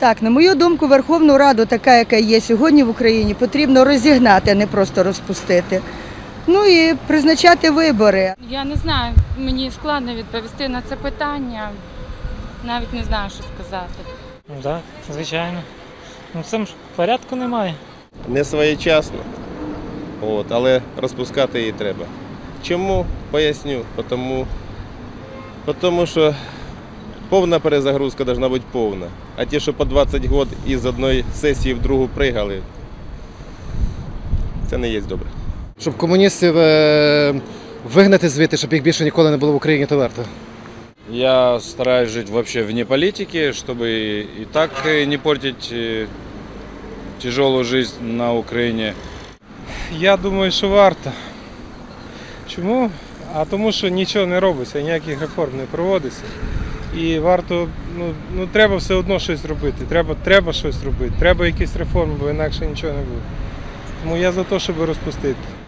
Так, на мою думку, Верховну Раду, така, яка є сьогодні в Україні, потрібно розігнати, а не просто розпустити. Ну і призначати вибори. Я не знаю, мені складно відповісти на це питання. Навіть не знаю, що сказати. Ну так, звичайно. Ну в ж порядку немає. не своєчасно, от, але розпускати її треба. Чому? Поясню. Тому, тому що повна перезагрузка повинна бути повна. А ті, що по 20 років із одної сесії в другу пригали, це не є добре. Щоб комуністів е, вигнати звідти, щоб їх більше ніколи не було в Україні, то варто. Я стараюсь жить вообще вне политики, чтобы и так э, не портить э, тяжелую жизнь на Украине. Я думаю, що варто. Чому? А тому, що нічого не робиться, ніяких реформ не проводиться. І варто, ну, ну треба все одно щось робити. Треба, треба щось робити. Треба якісь реформи, бо інакше нічого не буде. Тому я за те, щоб розпустити.